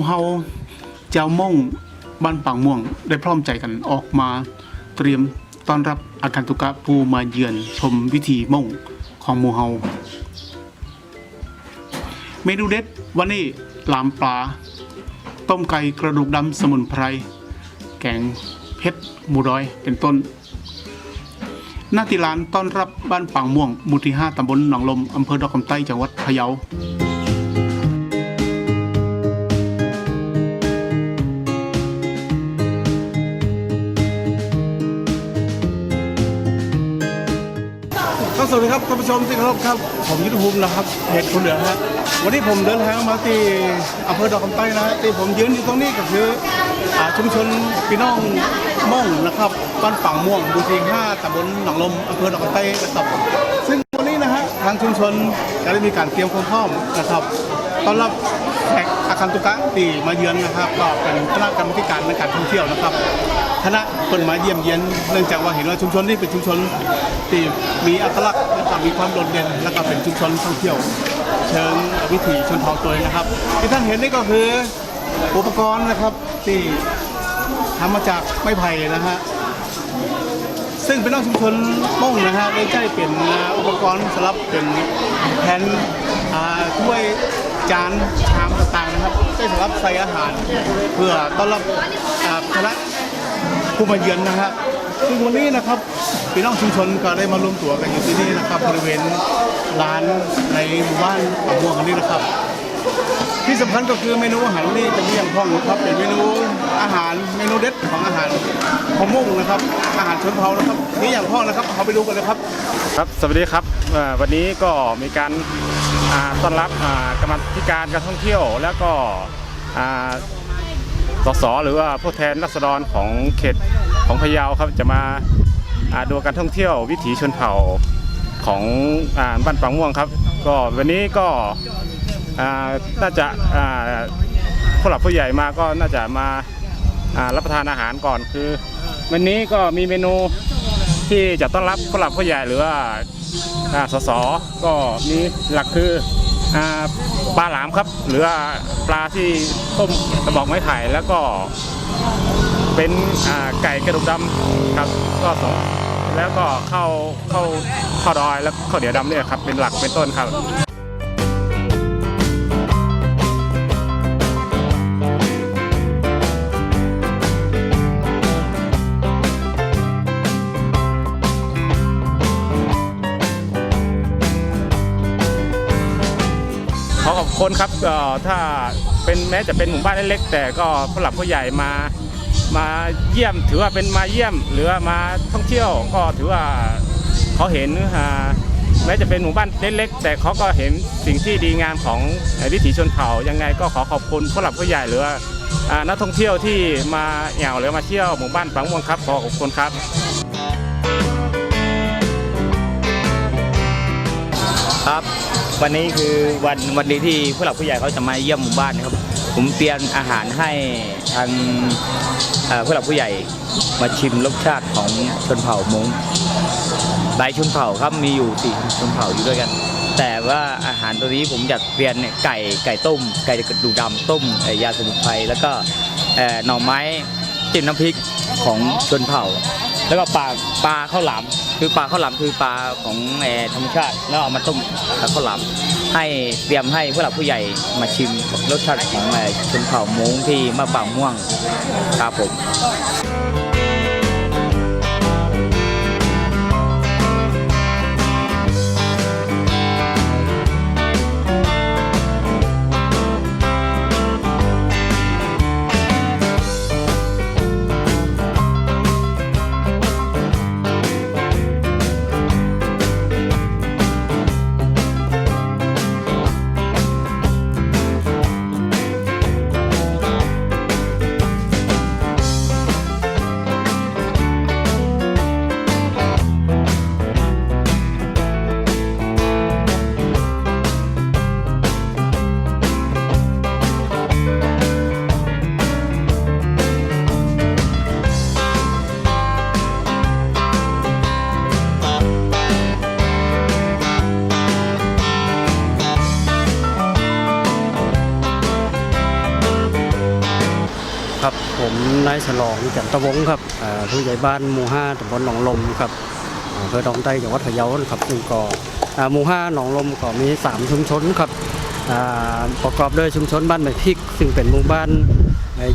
วันนี้หมู่เฮาเจ้าม่งบ้านปางม่วง ได้พร้อมใจกันออกมาเตรียมต้อนรับอาคันตุกะผู้มาเยือนชมวิธีม่งของหมู่เฮาเมนูเด็ดวันนี้ลามปลา ต้มไก่กระดูกดำสมุนไพร แกงเผ็ดหมูร้อยเป็นต้นหน้าติลานต้อนรับบ้านปางม่วงหมู่ที่ 5ตำบลหนองลม อำเภอดอกคำใต้จังหวัดพะเยา สวัสดีครับท่านผู้ชมที่เคารพครับ ผมยุทธภูมินะครับเพจคนเหลือฮะวันนี้ผมเดินทางมาที่อำเภอดอกคำใต้นะฮะที่ผมยืนอยู่ตรงนี้ก็คืออ่าชุมชนพี่น้องม่องนะครับบ้านฝั่งม่วงหมู่ที่ห้าตำบลหนองลมอำเภอดอกคำใต้นะครับซึ่งวันนี้นะฮะทางชุมชนก็ได้มีการเตรียมความพร้อมนะครับต้อนรับแขกอาคันตุกะที่มาเยือนนะครับ ก็เป็นคณะกรรมการในการท่องเที่ยวนะครับ คณะคนมาเยี่ยมเยียนเนื่องจากว่าเห็นว่าชุมชนนี้เป็นชุมชนที่มีอัตลักษณ์และก็มีความโดดเด่นและก็เป็นชุมชนท่องเที่ยว เชิงวิถีชนเผ่าตัวนะครับ ที่ท่านเห็นนี่ก็คืออุปกรณ์นะครับที่ทำมาจากไม้ไผ่นะฮะซึ่งเป็นน้อกชุมชนม่งนะฮะได้ใช้เป็นอุปกรณ์สำหรับเป็นแผ่นอ่าถ้วยจานชามต่างๆนะครับได้สำหรับใส่อาหาร เพื่อต้อนรับคณะ ผู้มาเยือนนะฮะซึ่งวันนี้นะครับพี่น้องชุมชนก็ได้มารวมตัวกันอยู่ที่นี่นะครับบริเวณร้านในหมู่บ้านปะม่วงกันนี้นะครับ ที่สำคัญก็คือเมนูอาหารวันนี้จะมีอย่างพ่องนะครับเป็นเมนูอาหารเมนูเด็ดของอาหารขมุ่งนะครับ อาหารชนเผ่านะครับนี่อย่างพ่องนะครับเขาไปดูกันเลยครับ ครับสวัสดีครับวันนี้ก็มีการต้อนรับกรรมธิการการท่องเที่ยวแล้วก็ สสหรือว่าผู้แทนรัษฎรของเขตของพะเยาครับจะมาดูการท่องเที่ยววิถีชนเผ่าของอบ้านปางม่วงครับ ก็วันนี้ก็น่าจะาผู้หลักผู้ใหญ่มาก็น่าจะมาารับประทานอาหารก่อนคือ วันนี้ก็มีเมนูที่จะต้อนรับผู้หลักผู้ใหญ่หรือว่าสสก็มีหลักคือ ปลาหลามครับ หรือปลาที่ต้มกระบอกไม้ไผ่แล้วก็เป็นไก่กระดูกดำครับก็สองแล้วก็เข้าเข้าข้าวดอยแล้วข้าวเดียวดำเนี่ยครับเป็นหลักเป็นต้นครับ คุณครับถ้าเป็นแม้จะเป็นหมู่บ้านเล็กๆแต่ก็ผู้หลักผู้ใหญ่มามาเยี่ยมถือว่าเป็นมาเยี่ยมหรือว่ามาท่องเที่ยวก็ถือว่าเขาเห็นอ่าแม้จะเป็นหมู่บ้านเล็กๆแต่เขาก็เห็นสิ่งที่ดีงามของวิถีชนเผ่ายังไงก็ขอขอบคุณผู้หลักผู้ใหญ่หรือว่านักท่องเที่ยวที่มาแอวหรือมาเที่ยวหมู่บ้านปังม่วงครับขอขอบคุณครับ วันนี้คือวันวันนี้ที่ผู้หลักผู้ใหญ่เขาจะมาเยี่ยมหมู่บ้านนะครับ ผมเตรียมอาหารให้ทางผู้หลักผู้ใหญ่มาชิมรสชาติของชนเผ่ามงหลายชนเผ่าครับมีอยู่สี่ชนเผ่าอยู่ด้วยกัน แต่ว่าอาหารตัวนี้ผมอยากเปลี่ยนเนี่ยไก่ไก่ต้ม ไก่กระดูกดำต้มยาสมุนไพรแล้วก็หน่อไม้จิ้มน้ำพริกของชนเผ่า แล้วก็ปลาปลาข้าวหลามคือปลาข้าวหลามคือปลาของเอ่อธรรมชาติแล้วเอามาต้มกับข้าวหลามให้เตรียมให้ผู้หลักผู้ใหญ่มาชิมรสชาติของเอ่อชนเผ่ามงที่มะปรางม่วงครับผม ผมนายฉลองจันตะวงศ์ครับผู้ใหญ่บ้านหมู่ห้าตำบลหนองลมครับอำเภอดองไต้จังหวัดพะเยาครับซึ่งก็อ่าหมู่ห้าหนองลมก็มี 3 ชุมชนครับประกอบด้วยชุมชนบ้านใหม่พริก ซึ่งเป็นหมู่บ้าน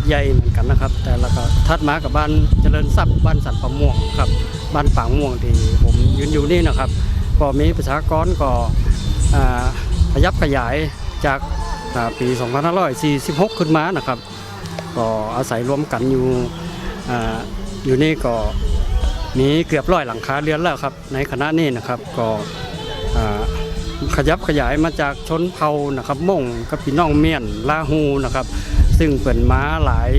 ใหญ่เหมือนกันนะครับ แต่แล้วก็ทัดมากับบ้านเจริญทรัพย์บ้านสันปะม่วงครับบ้านปางม่วงที่ผมยืนอยู่นี่นะครับ ก็มีประชากรก็อ่าขยับขยายจากปี 2546 ขึ้นมานะครับ ก็อาศัยร่วมกันอยู่ออยู่นี่ก็มีเกือบร้อยหลังคาเรือนแล้วครับ ในคณะนี้นะครับก็อ่าขยับขยายมาจากชนเผ่านะครับม่งกับพี่น้องเมียนลาฮูนะครับ ซึ่งเป็นม้าหลาย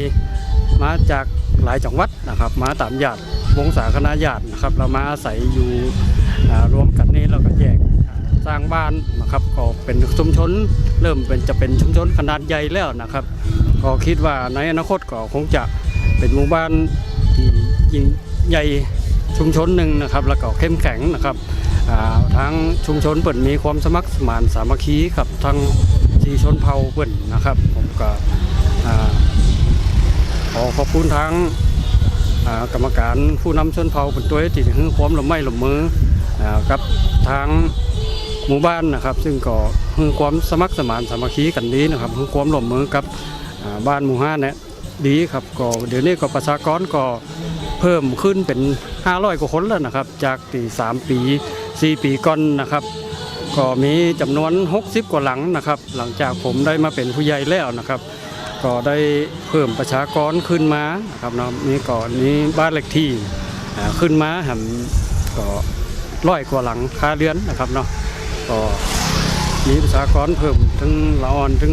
มาจากหลายจังหวัดนะครับมาตามญาติวงศาคณะญาตินะครับ เรามาอาศัยอยู่อ่ารวมกันนี่เราก็แยกสร้างบ้านนะครับก็เป็นชุมชน เริ่มเป็นจะเป็นชุมชนขนาดใหญ่แล้วนะครับ ก็คิดว่าในอนาคตก็คงจะเป็นหมู่บ้านที่ยิ่งใหญ่ชุมชนหนึ่งนะครับ แล้วก็เข้มแข็งนะครับทั้งชุมชนเปิดมีความสมัครสมานสามัคคีกับทั้งทีชนเผ่าเปิดนะครับผมก็ขอขอบคุณทั้งกรรมการผู้นำชนเผ่าเป็นตัวที่ให้ความลำไม่ลำมือกับทางหมู่บ้านนะครับ ซึ่งก็ให้ความสมัครสมานสามัคคีกันดีนะครับให้ความร่วมมือกับ บ้านหมู่ห้าเนี่ยดีครับก็เดี๋ยวนี้ก็ประชากรก็เพิ่มขึ้นเป็น 500 กว่าคนแล้วนะครับ จากปี3ปี 4 ปีก่อนนะครับ ก็มีจำนวน 60 กว่าหลังนะครับ หลังจากผมได้มาเป็นผู้ใหญ่แล้วนะครับ ก็ได้เพิ่มประชากรขึ้นมานะครับเนาะนี่ก่อนนี้บ้านเล็กที่ขึ้นมาหันก็ร้อยกว่าหลังคาเรือนนะครับเนาะก็มีประชากรเพิ่มถึงละอ่อนถึง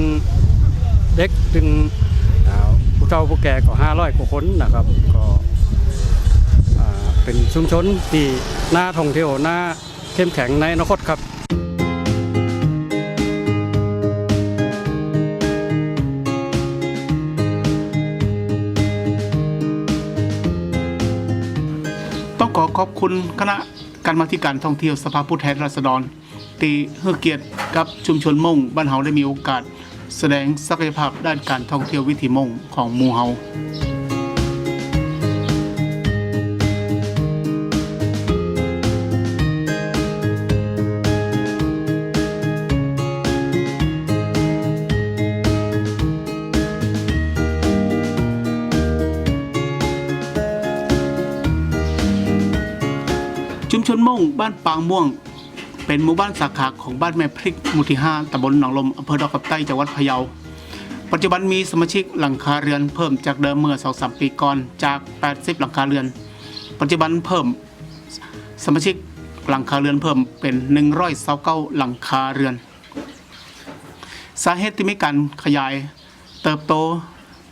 เด็กถึงผู้เฒ่าผู้แก่ก็500กว่าคนนะครับก็เป็นชุมชนที่น่าท่องเที่ยวน่าเข้มแข็งในอนาคตครับต้องขอขอบคุณคณะกรรมาธิการท่องเที่ยวสภาผู้แทนราษฎร ที่ให้เกียรติกับชุมชนม่งบ้านเฮาได้มีโอกาส แสดงศักยภาพด้านการท่องเที่ยววิถีมงของหมู่เฮาชุมชนมงบ้านปางม่วง เป็นหมู่บ้านสาขาของบ้านแม่พริกหมู่ที่5ตำบลหนองลมอำเภอดอกกับใต้จังหวัดพะเยา ปัจจุบันมีสมาชิกหลังคาเรือนเพิ่มจากเดิมเมื่อ 2-3 ปีก่อนจาก 80 หลังคาเรือน ปัจจุบันเพิ่มสมาชิกหลังคาเรือนเพิ่มเป็น129หลังคาเรือน สาเหตุที่มีการขยายเติบโต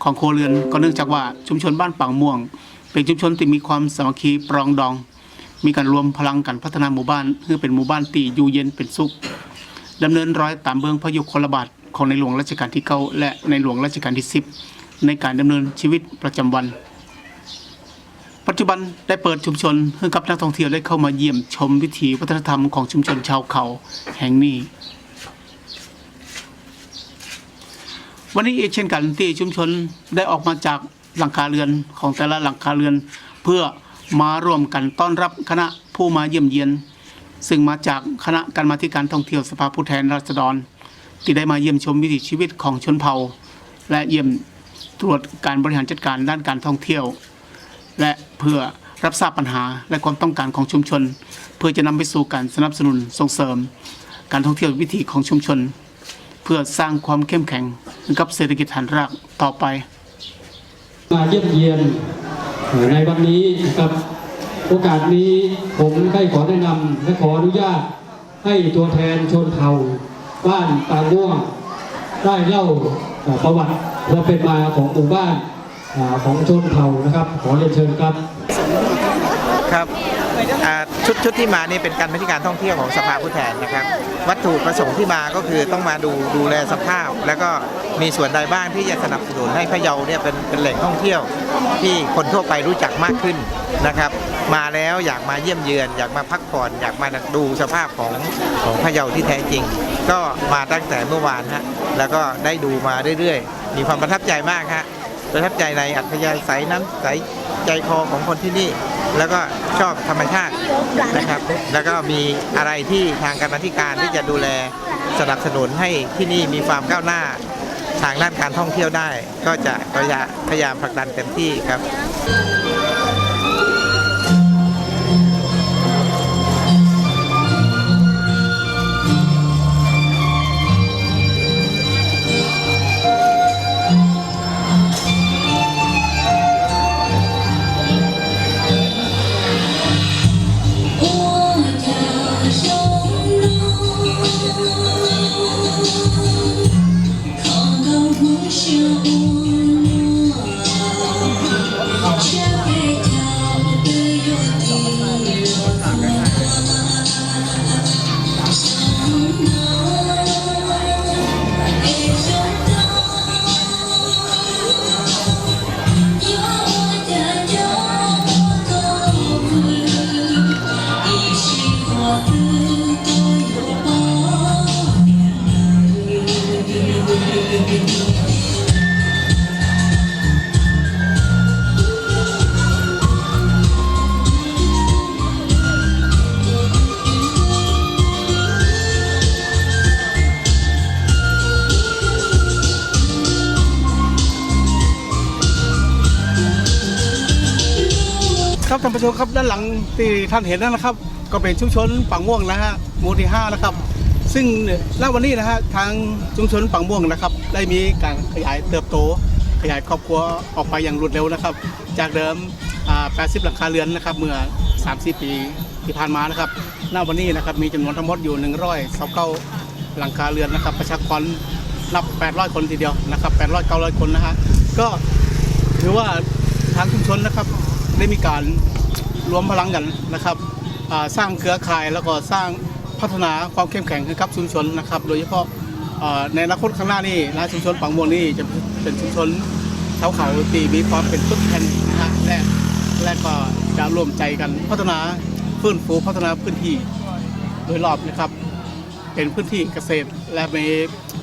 ของโครเรือนก็เนื่องจากว่าชุมชนบ้านปางม่วง เป็นชุมชนที่มีความสามัคคีปรองดอง มีการรวมพลังกันพัฒนาหมู่บ้านเพื่อเป็นหมู่บ้านที่อยู่เย็นเป็นสุขดำเนินรอยตามเบื้องพระยุคลบาทของในหลวงรัชกาลที่9และในหลวงรัชกาลที่10ในการดำเนินชีวิตประจำวัน ปัจจุบันได้เปิดชุมชนให้กับนักท่องเที่ยวได้เข้ามาเยี่ยมชมวิถีวัฒนธรรมของชุมชนชาวเขาแห่งนี้ วันนี้อีกเช่นกันที่ชุมชนได้ออกมาจากหลังคาเรือนของแต่ละหลังคาเรือนเพื่อ มาร่วมกันต้อนรับคณะผู้มาเยี่ยมเยียน ซึ่งมาจากคณะกรรมาธิการท่องเที่ยวสภาผู้แทนราษฎร ที่ได้มาเยี่ยมชมวิถีชีวิตของชนเผ่า และเยี่ยมตรวจการบริหารจัดการด้านการท่องเที่ยว และเพื่อรับทราบปัญหาและความต้องการของชุมชน เพื่อจะนำไปสู่การสนับสนุนส่งเสริม การท่องเที่ยววิถีของชุมชน เพื่อสร้างความเข้มแข็งกับเศรษฐกิจฐานรากต่อไป มาเยี่ยมเยียน ในวันนี้นะครับโอกาสนี้ผมได้ขอแนะนำและขออนุญาตให้ตัวแทนชนเผ่าบ้านตาง่วงได้เล่าประวัติและเป็นมาของหมู่บ้านของชนเผ่านะครับ ขอเรียนเชิญครับครับ อ่าชุดชุดที่มานี่เป็นการบริการท่องเที่ยวของสภาผู้แทนนะครับ วัตถุประสงค์ที่มาก็คือต้องมาดูดูแลสภาพ แล้วก็มีส่วนใดบ้างที่จะสนับสนุนให้พะเยาเนี่ยเป็นเป็นแหล่งท่องเที่ยว ที่คนทั่วไปรู้จักมากขึ้นนะครับ มาแล้วอยากมาเยี่ยมเยือน อยากมาพักผ่อน อยากมาดูสภาพของของพะเยาที่แท้จริง ก็มาตั้งแต่เมื่อวานฮะแล้วก็ได้ดูมาเรื่อยๆ มีความประทับใจมากฮะประทับใจในอัธยาศัยน้ำใสใจคอของคนที่นี่ แล้วก็ชอบธรรมชาตินะครับ แล้วก็มีอะไรที่ทางการธิการที่จะดูแลสนับสนุนให้ที่นี่มีความก้าวหน้าทางด้านการท่องเที่ยวได้ ก็จะพยายามผลักดันเต็มที่ครับ ชมครับด้านหลังที่ท่านเห็นนั่นนะครับ ก็เป็นชุมชนปังม่วงนะฮะหมู่ที่ห้านะครับ ซึ่งณวันนี้นะฮะทางชุมชนปังม่วงนะครับ ได้มีการขยายเติบโต ขยายครอบครัวออกไปอย่างรวดเร็วนะครับ จากเดิม 80 หลังคาเรือนนะครับ เมื่อ 30 ปีที่ผ่านมานะครับณวันนี้นะครับมีจำนวนทั้งหมดอยู่ 129 หลังคาเรือนนะครับ ประชากรนับ 800 คนทีเดียวนะครับ 800 900 คนนะฮะก็ถือว่าทางชุมชนนะครับ ได้มีการรวมพลังกันนะครับสร้างเครือข่ายแล้วก็สร้างพัฒนาความเข้มแข็งให้กับชุมชนนะครับ โดยเฉพาะในอนาคตข้างหน้านี่นะชุมชนปังมวงนี่จะเป็นชุมชนชาวเขาตีมีความเป็นต้นแทนนะฮะและและก็จะร่วมใจกันพัฒนาฟื้นฟูพัฒนาพื้นที่โดยรอบนะครับ เป็นพื้นที่เกษตร และมี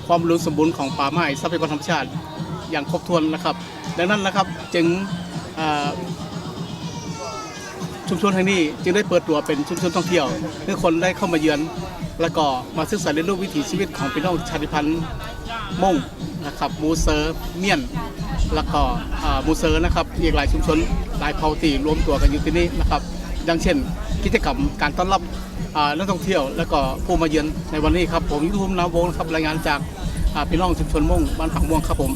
ความรู้สมบูรณ์ของป่าไม้ทรัพยากรธรรมชาติอย่างครบถ้วนนะครับ ดังนั้นนะครับจึง ชุมชนแห่งนี้จึงได้เปิดตัวเป็นชุมชนท่องเที่ยวเพื่อคนได้เข้ามาเยือน แล้วก็มาศึกษาเรียนรู้วิถีชีวิตของพี่น้องชาติพันธุ์ม่งนะครับมูเซอร์เมียน แล้วก็มูเซอร์นะครับอีกหลายชุมชนหลายเผ่าตีรวมตัวกันอยู่ที่นี่นะครับดังเช่น กิจกรรมการต้อนรับนักท่องเที่ยว แล้วก็ผู้มาเยือนในวันนี้ครับผมยุทธภูมินามวงศ์นะครับรายงานจากพี่น้องชุมชนม่งบ้านผักม่วงครับผม